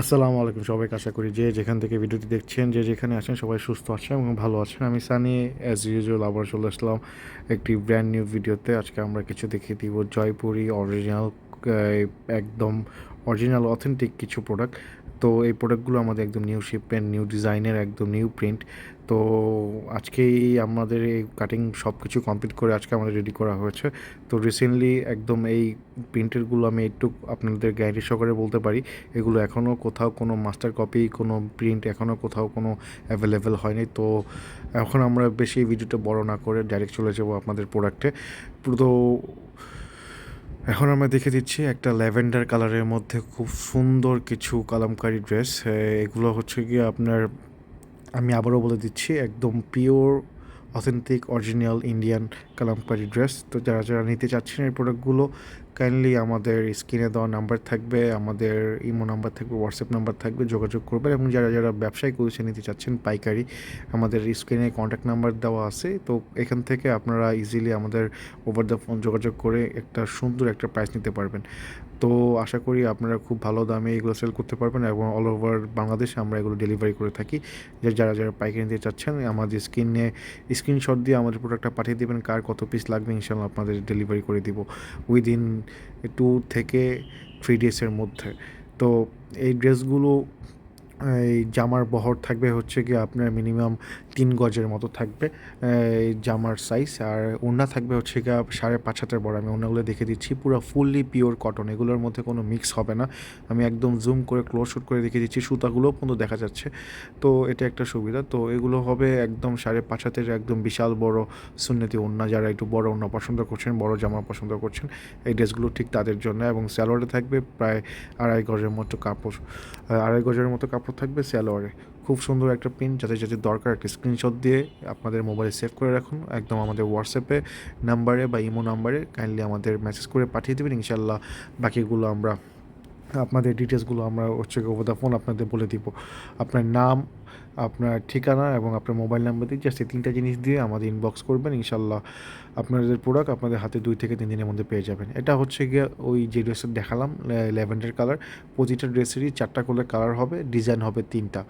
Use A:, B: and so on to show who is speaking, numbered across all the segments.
A: আসসালামু আলাইকুম সবাইকে, আশা করি যে যেখান থেকে ভিডিওটি দেখছেন, যে যেখানে আছেন সবাই সুস্থ আছেন এবং ভালো আছেন। আমি সানি অ্যাজ ইউজুয়াল আবার চলে আসলাম একটি ব্র্যান্ড নিউ ভিডিওতে। আজকে আমরা কিছু দেখিয়ে দিব জয়পুরি অরিজিনাল একদম অরিজিনাল অথেন্টিক কিছু প্রোডাক্ট তো এই প্রোডাক্টগুলো আমাদের একদম নিউ শিপমেন্ট নিউ ডিজাইনের একদম নিউ প্রিন্ট তো আজকেই আমাদের এই কাটিং সব কিছু কমপ্লিট করে আজকে আমাদের রেডি করা হয়েছে। তো রিসেন্টলি একদম এই প্রিন্টেরগুলো আমি একটু আপনাদের গ্যারান্টি সহকারে বলতে পারি। এগুলো এখনও কোথাও কোনো মাস্টার কপি কোনো প্রিন্ট এখনও কোথাও কোনো অ্যাভেলেবেল হয়নি। তো এখন আমরা বেশি ভিডিওটা বড় না করে ডাইরেক্ট চলে যাব আপনাদের প্রোডাক্টে তো এখন আমরা দেখে দিচ্ছি একটা ল্যাভেন্ডার কালারের মধ্যে খুব সুন্দর কিছু কালামকারি ড্রেস। এগুলো হচ্ছে গিয়ে আপনার, আমি আবারও বলে দিচ্ছি, একদম pure authentic original Indian Kalamkari dress. তো যারা যারা নিতে চাচ্ছেন এই প্রোডাক্টগুলো কাইন্ডলি আমাদের স্ক্রিনে দেওয়া নাম্বার থাকবে, আমাদের ইমো নাম্বার থাকবে হোয়াটসঅ্যাপ নাম্বার থাকবে, যোগাযোগ করবেন। এবং যারা যারা ব্যবসায়ী করেছে নিতে চাচ্ছেন, পাইকারি আমাদের স্ক্রিনে কন্ট্যাক্ট নাম্বার দেওয়া আছে। তো এখান থেকে আপনারা ইজিলি আমাদের ওভার দ্য ফোন যোগাযোগ করে একটা সুন্দর একটা প্রাইস নিতে পারবেন। তো আশা করি আপনারা খুব ভালো দামে এগুলো সেল করতে পারবেন এবং অল ওভার বাংলাদেশে আমরা এগুলো ডেলিভারি করে থাকি। যারা যারা পাইকারি নিতে চাচ্ছেন, আমাদের স্ক্রিনে স্ক্রিনশট দিয়ে আমাদের প্রোডাক্টটা পাঠিয়ে দেবেন, কার কত পিস লাগবে ইনশাল্লাহ আপনাদের ডেলিভারি করে দিব। উইদিন টু থেকে থ্রি ডেসের মধ্যে। তো এই ড্রেসগুলো এই জামার বহর থাকবে হচ্ছে কি আপনার মিনিমাম তিন গজের মতো থাকবে জামার সাইজ আর ওড়না থাকবে হচ্ছে গিয়ে সাড়ে পাঁচ হাতের বড়, আমি ওড়নাগুলো দেখে দিচ্ছি, পুরো ফুললি পিওর কটন এগুলোর মধ্যে কোনো মিক্স হবে না, আমি একদম জুম করে ক্লোজ শুট করে দেখে দিচ্ছি, সুতাগুলোও কিন্তু দেখা যাচ্ছে, তো এটা একটা সুবিধা, তো এগুলো হবে একদম সাড়ে পাঁচ হাতের একদম বিশাল বড় সুন্নতি ওড়না, যারা একটু বড় ওড়না পছন্দ করছেন, বড় জামা পছন্দ করছেন, এই ড্রেসগুলো ঠিক তাদের জন্য, এবং স্যালোয়ারে থাকবে প্রায় আড়াই গজের মতো কাপড়, আড়াই গজের মতো কাপড় থাকবে স্যালোয়ারে। খুব সুন্দর একটা প্রিন্ট যাতে যাতে দরকার একটা স্ক্রিনশট দিয়ে আপনাদের মোবাইলে সেভ করে রাখুন, একদম আমাদের হোয়াটসঅ্যাপে নাম্বারে বা ইমো নাম্বারে কাইন্ডলি আমাদের মেসেজ করে পাঠিয়ে দেবেন ইনশাল্লাহ বাকিগুলো আমরা, আপনাদের ডিটেলসগুলো আমরা হচ্ছে ওভার ফোন আপনাদের বলে দিব। আপনার নাম আপনার ঠিকানা এবং আপনার মোবাইল নাম্বার দিয়ে জাস্ট এই তিনটা জিনিস দিয়ে আমাদের ইনবক্স করবেন ইনশাল্লাহ আপনাদের প্রোডাক্ট আপনাদের হাতে দুই থেকে তিন দিনের মধ্যে পেয়ে যাবেন। এটা হচ্ছে গিয়ে ওই যে ড্রেসের দেখালাম ল্যাভেন্ডার কালার। প্রতিটা ড্রেসেরই চারটা করে কালার হবে ডিজাইন হবে তিনটা।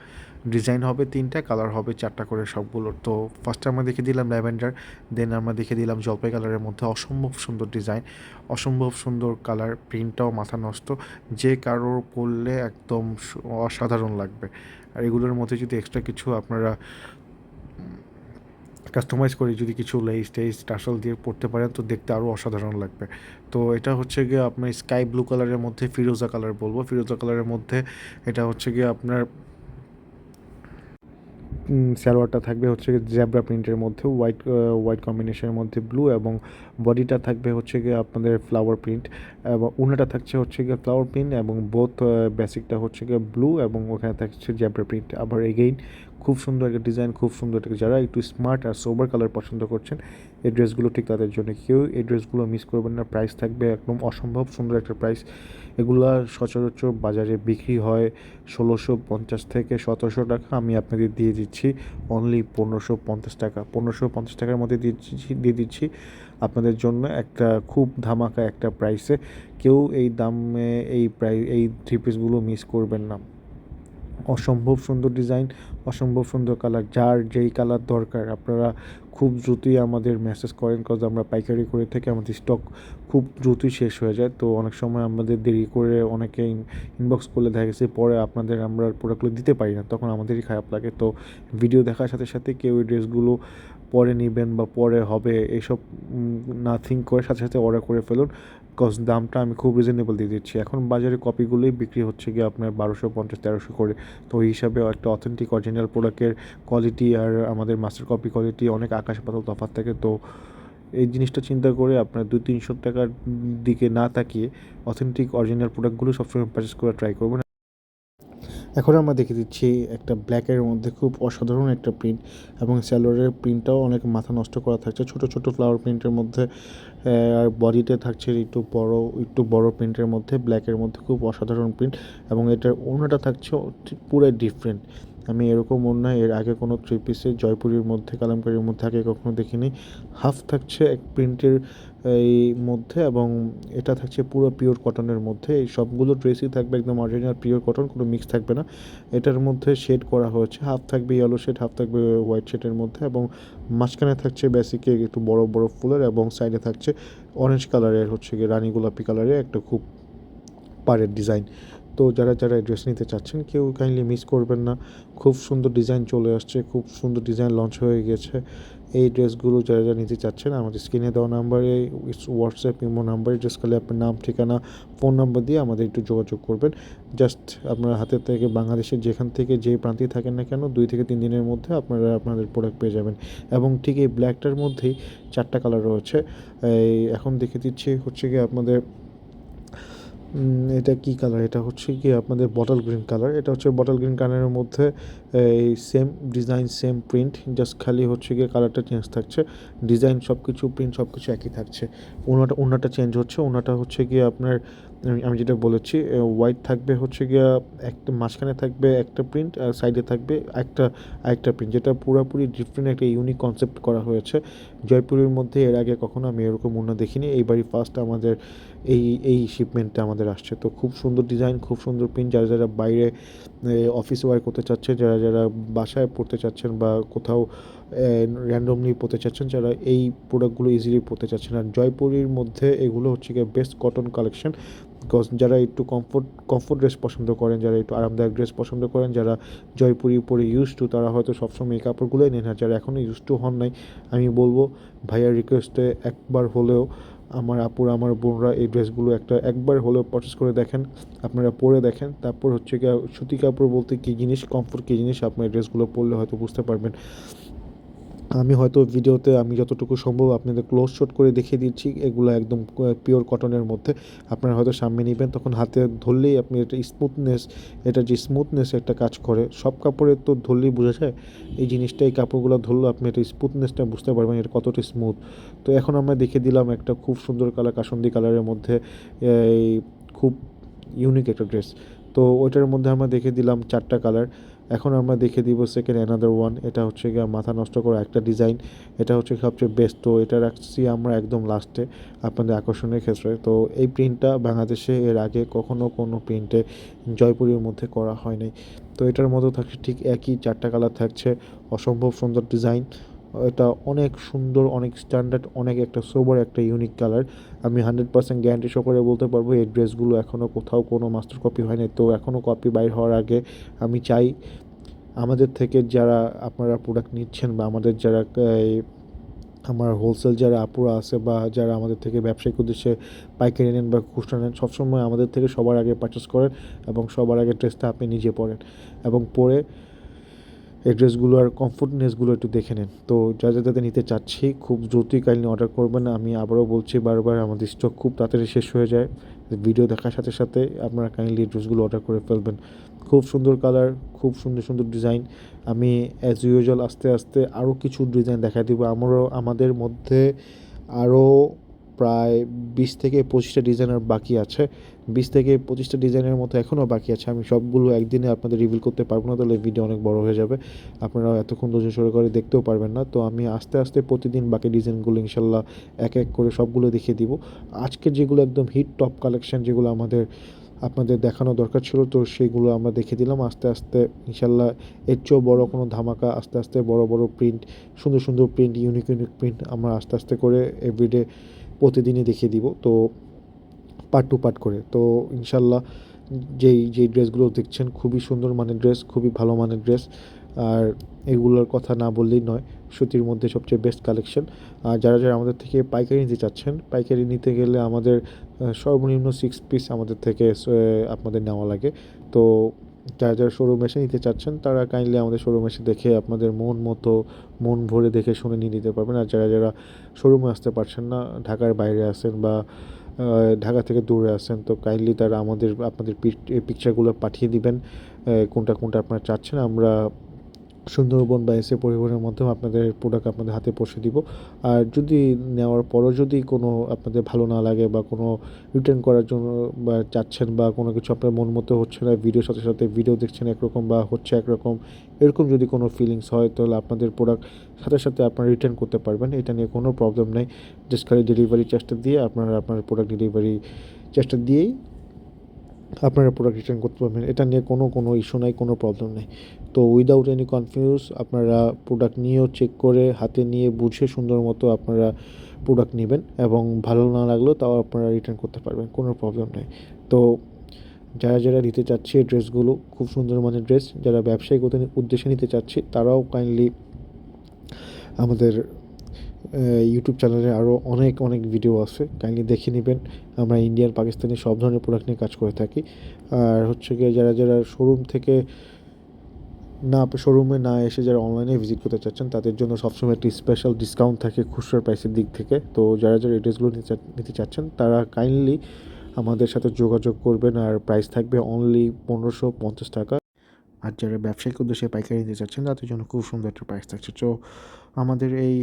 A: ডিজাইন হবে তিনটা, কালার হবে চারটা করে সবগুলোর তো ফার্স্টে আমরা দেখে দিলাম ল্যাভেন্ডার দেন আমরা দেখে দিলাম জলপাই কালারের মধ্যে অসম্ভব সুন্দর ডিজাইন অসম্ভব সুন্দর কালার প্রিন্টটাও মাথা নষ্ট। যে কারোর পরলে একদম অসাধারণ লাগবে। আর এগুলোর মধ্যে যদি এক্সট্রা কিছু আপনারা কাস্টমাইজ করে যদি কিছু লেস টেস টাসল দিয়ে পড়তে পারেন, তো দেখতে আরও অসাধারণ লাগবে। তো এটা হচ্ছে গিয়ে আপনার স্কাই ব্লু কালারের মধ্যে ফিরোজা কালার বলব। ফিরোজা কালারের মধ্যে এটা হচ্ছে গিয়ে আপনার সালোয়ারটা থাকবে হচ্ছে জ্যাবরা প্রিন্টের মধ্যে হোয়াইট হোয়াইট কম্বিনেশনের মধ্যে ব্লু এবং বডিটা থাকবে হচ্ছে গিয়ে আপনাদের ফ্লাওয়ার প্রিন্ট এবং উনাটা থাকছে হচ্ছে গিয়ে ফ্লাওয়ার প্রিন্ট এবং বোথ বেসিকটা হচ্ছে গিয়ে ব্লু এবং ওখানে থাকছে জ্যাবরা প্রিন্ট আবার এগেইন খুব সুন্দর একটা ডিজাইন, খুব সুন্দর একটা যারা একটু স্মার্ট আর সোবার কালার পছন্দ করছেন, এই ড্রেসগুলো ঠিক তাদের জন্য। কেউ এই ড্রেসগুলো মিস করবেন না প্রাইস থাকবে একদম অসম্ভব সুন্দর একটা প্রাইস এগুলা সচরাচর বাজারে বিক্রি হয় ষোলোশো পঞ্চাশ থেকে সতেরোশো টাকা। আমি আপনাদের দিয়ে দিচ্ছি অনলি পনেরোশো পঞ্চাশ টাকা। পনেরোশো পঞ্চাশ টাকার মধ্যে দিচ্ছি, দিয়ে দিচ্ছি আপনাদের জন্য একটা খুব ধামাকা একটা প্রাইসে কেউ এই দামে এই প্রাই এই থ্রি পিসগুলো মিস করবেন না। অসম্ভব সুন্দর ডিজাইন, অসম্ভব সুন্দর কালার, যার যেই কালার দরকার। আপনারা খুব দ্রুতই আমাদের মেসেজ করেন কজ আমরা পাইকারি করে থেকে আমাদের স্টক খুব দ্রুতই শেষ হয়ে যায় তো অনেক সময় আমাদের দেরি করে অনেকে ইনবক্স করলে দেখা গেছে পরে আপনাদের আমরা প্রোডাক্টগুলো দিতে পারি না, তখন আমাদেরই খারাপ লাগে। তো ভিডিও দেখার সাথে সাথে কেউ এই ড্রেসগুলো পরে নেবেন বা পরে হবে এইসব না থিঙ্ক করে সাথে সাথে অর্ডার করে ফেলুন কজ দামটা আমি খুব রিজনেবল দিয়ে দিচ্ছি। এখন বাজারে কপিগুলোই বিক্রি হচ্ছে গিয়ে আপনার বারোশো, পঞ্চাশ, তেরোশো করে। তো এই হিসাবে একটা অথেন্টিক অরিজিনাল প্রোডাক্টের কোয়ালিটি আর আমাদের মাস্টার কপি কোয়ালিটি অনেক আকাশ পাতাল তফাৎ থাকে। তো এই জিনিসটা চিন্তা করে আপনার দুই তিনশো টাকার দিকে না তাকিয়ে অথেন্টিক অরিজিনাল প্রোডাক্টগুলো সবসময় পারচেস করে ট্রাই করবেন। এখন আমরা দেখে দিচ্ছি একটা ব্ল্যাকের মধ্যে খুব অসাধারণ একটা প্রিন্ট এবং স্যালোয়ারের প্রিন্টটাও অনেক মাথা নষ্ট করা থাকছে। ছোট ছোট ফ্লাওয়ার প্রিন্টের মধ্যে আর বডিতে থাকছে একটু বড় একটু বড় প্রিন্টের মধ্যে ব্ল্যাকের মধ্যে খুব অসাধারণ প্রিন্ট এবং এটার ওড়নাটা থাকছে পুরো ডিফারেন্ট আমি এরকম ওড়না এর আগে কোনো থ্রি পিসে জয়পুরের মধ্যে, কালামকারির মধ্যে আগে কখনো দেখিনি। হাফ থাকছে এক প্রিন্টের এই মধ্যে এবং এটা থাকছে পুরো পিওর কটনের মধ্যে। এই সবগুলো ড্রেসই থাকবে একদম অরিজিনাল পিওর কটন কোনো মিক্স থাকবে না। এটার মধ্যে শেড করা হয়েছে। হাফ থাকবে ইয়েলো শেড হাফ থাকবে হোয়াইট শেডের মধ্যে এবং মাঝখানে থাকছে বেসিকে একটু বড় বড় ফুলের এবং সাইডে থাকছে অরেঞ্জ কালারের হচ্ছে গিয়ে রানী গোলাপি কালারের একটা খুব পাড়ের ডিজাইন তো যারা যারা ড্রেস নিতে চাচ্ছেন, কেউ কাইন্ডলি মিস করবেন না। খুব সুন্দর ডিজাইন চলে আসছে, খুব সুন্দর ডিজাইন লঞ্চ হয়ে গেছে। এই ড্রেসগুলো যারা যারা নিতে চাচ্ছেন, আমাদের স্ক্রিনে দেওয়া নাম্বারে হোয়াটসঅ্যাপ ইমো নাম্বারে জাস্ট খালি আপনার নাম, ঠিকানা ফোন নাম্বার দিয়ে আমাদের একটু যোগাযোগ করবেন। জাস্ট আপনার হাতের থেকে বাংলাদেশের যেখান থেকে যে প্রান্তেই থাকেন না কেন, দুই থেকে তিন দিনের মধ্যে আপনারা আপনাদের প্রোডাক্ট পেয়ে যাবেন। এবং ঠিক এই ব্ল্যাকটার মধ্যেই চারটা কালার রয়েছে। এখন দেখে দিচ্ছি হচ্ছে কি আপনাদের এটা কি কালার এটা হচ্ছে কি আপনাদের বটল গ্রিন কালার এটা হচ্ছে বটল গ্রিন কালারের মধ্যে, এই same design same print just খালি হচ্ছে গিয়ে কালারটা চেঞ্জ থাকছে। ডিজাইন সব কিছু প্রিন্ট সব কিছু একই থাকছে। ওনাটা ওনাটা চেঞ্জ হচ্ছে। ওনাটা হচ্ছে গিয়ে আপনার, আমি- যেটা বলেছি হোয়াইট থাকবে হচ্ছে গিয়া একটা, মাঝখানে থাকবে একটা প্রিন্ট আর সাইডে থাকবে একটা, আরেকটা প্রিন্ট যেটা পুরোপুরি ডিফারেন্ট একটা ইউনিক কনসেপ্ট করা হয়েছে। জয়পুরের মধ্যে এর আগে কখনো আমি এরকম অন্য দেখিনি। এইবারই ফার্স্ট আমাদের এই এই শিপমেন্টটা আমাদের আসছে। তো খুব সুন্দর ডিজাইন খুব সুন্দর প্রিন্ট যারা যারা বাইরে অফিস ওয়ার্ক করতে চাচ্ছে যারা যারা বাসায় পড়তে চাচ্ছেন বা কোথাও র্যান্ডমলি পড়তে চাচ্ছেন, যারা এই প্রোডাক্টগুলো ইজিলি পড়তে চাচ্ছেন। আর জয়পুরের মধ্যে এগুলো হচ্ছে গিয়ে বেস্ট কটন কালেকশন বিকজ যারা একটু কমফোর্ট কমফোর্ট ড্রেস পছন্দ করেন, যারা একটু আরামদায়ক ড্রেস পছন্দ করেন, যারা জয়পুরি পরে ইউজ টু তারা হয়তো সবসময় এই কাপড়গুলোই নেন। আর যারা এখনও ইউজ টু হন নাই, আমি বলব, ভাইয়ার রিকোয়েস্টে একবার হলেও আমার আপুর, আমার বোনরা এই ড্রেসগুলো একটা একবার হলেও পারচেস করে দেখেন, আপনারা পরে দেখেন। তারপর হচ্ছে গিয়ে সুতি কাপড় বলতে কী জিনিস কমফোর্ট কী জিনিস আপনার ড্রেসগুলো পরলে হয়তো বুঝতে পারবেন। আমি হয়তো ভিডিওতে আমি যতটুকু সম্ভব আপনাদের ক্লোজ শট করে দেখিয়ে দিচ্ছি, এগুলো একদম পিওর কটনের মধ্যে। আপনারা হয়তো সামনে নেবেন, তখন হাতে ধরলেই আপনি এটা স্মুথনেস এটা যে স্মুথনেস একটা কাজ করে। সব কাপড়ে তো ধরলেই বোঝা যায়, এই জিনিসটা, এই কাপড়গুলো ধরলে, আপনি এটা স্মুথনেসটা বুঝতে পারবেন এটা কতটা স্মুথ তো এখন আমরা দেখে দিলাম একটা খুব সুন্দর কালার, কাসন্দি কালারের মধ্যে এই খুব ইউনিক একটা ড্রেস তো ওইটার মধ্যে আমরা দেখে দিলাম চারটা কালার। এখন আমরা দেখে দিব সেকেন্ড অ্যানাদার ওয়ান এটা হচ্ছে গিয়ে মাথা নষ্ট করা একটা ডিজাইন এটা হচ্ছে সবচেয়ে বেস্ট তো এটা রাখছি আমরা একদম লাস্টে আপনাদের আকর্ষণের ক্ষেত্রে। তো এই প্রিন্টটা বাংলাদেশে এর আগে কখনো কোনো প্রিন্টে জয়পুরের মধ্যে করা হয়নি তো এটার মতো থাকছে ঠিক একই, চারটা কালার থাকছে, অসম্ভব সুন্দর ডিজাইন এটা অনেক সুন্দর, অনেক স্ট্যান্ডার্ড অনেক একটা সোবার একটা ইউনিক কালার আমি হান্ড্রেড পার্সেন্ট গ্যারান্টি সহকারে বলতে পারব, এই ড্রেসগুলো এখনও কোথাও কোনো মাস্টার কপি হয়নি। তো এখনও কপি বাইর হওয়ার আগে আমি চাই আমাদের থেকে যারা আপনারা প্রোডাক্ট নিচ্ছেন বা আমাদের যারা আমার হোলসেল যারা আপুরা আছে বা যারা আমাদের থেকে ব্যবসায়িক উদ্দেশ্যে পাইকারি নেন বা খুচরা নেন, সবসময় আমাদের থেকে সবার আগে পারচেস করেন এবং সবার আগে ড্রেসটা আপনি নিজে পরেন। এবং পরে এই আর কমফোর্টনেসগুলো একটু দেখে নেন। তো যা যা যাদের নিতে চাচ্ছি, খুব দ্রুতই কাইন্ডলি অর্ডার করবেন। আমি আবারও বলছি বারবার, আমাদের স্টক খুব তাড়াতাড়ি শেষ হয়ে যায়। ভিডিও দেখার সাথে সাথে আপনারা কাইন্ডলি ড্রেসগুলো অর্ডার করে ফেলবেন। খুব সুন্দর কালার খুব সুন্দর সুন্দর ডিজাইন আমি অ্যাজ ইউজুয়াল আস্তে আস্তে আরও কিছু ডিজাইন দেখা দিব। আমারও, আমাদের মধ্যে আরও প্রায় বিশ থেকে পঁচিশটা ডিজাইনের বাকি আছে। বিশ থেকে পঁচিশটা ডিজাইনের মতো এখনও বাকি আছে। আমি সবগুলো একদিনে আপনাদের রিভিল করতে পারব না, তাহলে ভিডিও অনেক বড় হয়ে যাবে। আপনারা এতক্ষণ ধৈর্য সরে করে দেখতেও পারবেন না। তো আমি আস্তে আস্তে প্রতিদিন বাকি ডিজাইনগুলো ইনশাল্লাহ এক এক করে সবগুলো দেখিয়ে দিব। আজকে যেগুলো একদম হিট টপ কালেকশন যেগুলো আমাদের, আপনাদের দেখানো দরকার ছিল, তো সেগুলো আমরা দেখে দিলাম। আস্তে আস্তে ইনশাল্লাহ এর চেয়েও বড়ো কোনো ধামাকা, আস্তে আস্তে বড় বড় প্রিন্ট সুন্দর সুন্দর প্রিন্ট ইউনিক ইউনিক প্রিন্ট আমরা আস্তে আস্তে করে এভরিডে প্রতিদিনই দেখিয়ে দিব, তো পার্ট টু পার্ট করে। তো ইনশাল্লাহ যেই যেই ড্রেসগুলো দেখছেন, খুবই সুন্দর মানের ড্রেস খুবই ভালো মানের ড্রেস আর এগুলোর কথা না বললেই নয়, সুতির মধ্যে সবচেয়ে বেস্ট কালেকশন আর যারা যারা আমাদের থেকে পাইকারি নিতে চাচ্ছেন, পাইকারি নিতে গেলে আমাদের সর্বনিম্ন সিক্স পিস আমাদের থেকে আপনাদের নেওয়া লাগে। তো যারা যারা শোরুম এসে নিতে চাচ্ছেন, তারা কাইন্ডলি আমাদের শোরুম এসে দেখে আপনাদের মন মতো, মন ভরে দেখে শুনে নিয়ে নিতে পারবেন। আর যারা যারা শোরুমে আসতে পারছেন না, ঢাকার বাইরে আছেন বা ঢাকা থেকে দূরে আছেন, তো কাইন্ডলি তারা আমাদের, আপনাদের পিকচারগুলো পাঠিয়ে দিবেন কোনটা কোনটা আপনারা চাচ্ছেন, আমরা সুন্দরবন বা এসে পরিবহনের মাধ্যমে আপনাদের প্রোডাক্ট আপনাদের হাতে পৌঁছে দিব। আর যদি নেওয়ার পরও যদি কোনো আপনাদের ভালো না লাগে বা কোনো রিটার্ন করার জন্য বা চাচ্ছেন বা কোনো কিছু আপনার মন মতো হচ্ছে না ভিডিওর সাথে সাথে ভিডিও দেখছেন একরকম বা হচ্ছে একরকম, এরকম যদি কোনো ফিলিংস হয় তাহলে আপনাদের প্রোডাক্ট সাথে সাথে আপনারা রিটার্ন করতে পারবেন। এটা নিয়ে কোনো প্রবলেম নেই। জাস্ট খালি ডেলিভারি চেষ্টা দিয়ে আপনারা আপনার প্রোডাক্ট ডেলিভারি চেষ্টা দিয়েই আপনারা প্রোডাক্ট রিটার্ন করতে পারবেন। এটা নিয়ে কোনো কোনো ইস্যু নাই, কোনো প্রবলেম নেই। তো উইদাউট এনি কনফিউজ আপনারা প্রোডাক্ট নিয়েও চেক করে, হাতে নিয়ে বুঝে সুন্দর মতো আপনারা প্রোডাক্ট নেবেন এবং ভালো না লাগলেও তাও আপনারা রিটার্ন করতে পারবেন, কোনো প্রবলেম নেই। তো যারা যারা নিতে চাচ্ছে ড্রেসগুলো খুব সুন্দর মানের ড্রেস যারা ব্যবসায়িক উদ্দে- উদ্দেশ্যে নিতে চাচ্ছে, তারাও কাইন্ডলি আমাদের ইউটিউব চ্যানেলে আরও অনেক অনেক ভিডিও আছে। কাইন্ডলি দেখে নেবেন। আমরা ইন্ডিয়ান পাকিস্তানি সব ধরনের প্রোডাক্ট নিয়ে কাজ করে থাকি। আর হচ্ছে গিয়ে যারা যারা শোরুম থেকে না শোরুমে না এসে যারা অনলাইনে ভিজিট করতে চাচ্ছেন, তাদের জন্য সবসময় একটি স্পেশাল ডিসকাউন্ট থাকে খুচরা প্রাইসের দিক থেকে। তো যারা যারা এই ড্রেসগুলো নিতে চা- নিতে চাচ্ছেন, তারা কাইন্ডলি আমাদের সাথে যোগাযোগ করবেন। আর প্রাইস থাকবে অনলি পনেরোশো পঞ্চাশ টাকা। আর যারা ব্যবসায়িক উদ্দেশ্যে পাইকারি নিতে চাচ্ছেন, তাদের জন্য খুব সুন্দর একটা প্রাইস থাকছে। তো আমাদের এই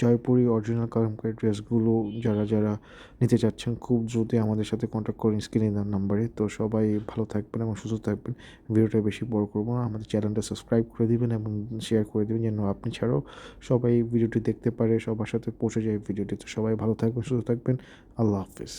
A: জয়পুরি অরিজিনাল কালামকারি ড্রেসগুলো যারা যারা নিতে চাচ্ছেন, খুব দ্রুত আমাদের সাথে কন্ট্যাক্ট করুন স্ক্রিনে দেওয়ার নাম্বারে তো সবাই ভালো থাকবেন এবং সুস্থ থাকবেন। ভিডিওটা বেশি বড় করব না। আমাদের চ্যানেলটা সাবস্ক্রাইব করে দিবেন এবং শেয়ার করে দিবেন যেন আপনি ছাড়াও সবাই ভিডিওটি দেখতে পারে, সবার সাথে পৌঁছে যায় ভিডিওটি তো সবাই ভালো থাকবেন, সুস্থ থাকবেন। আল্লাহ হাফিজ।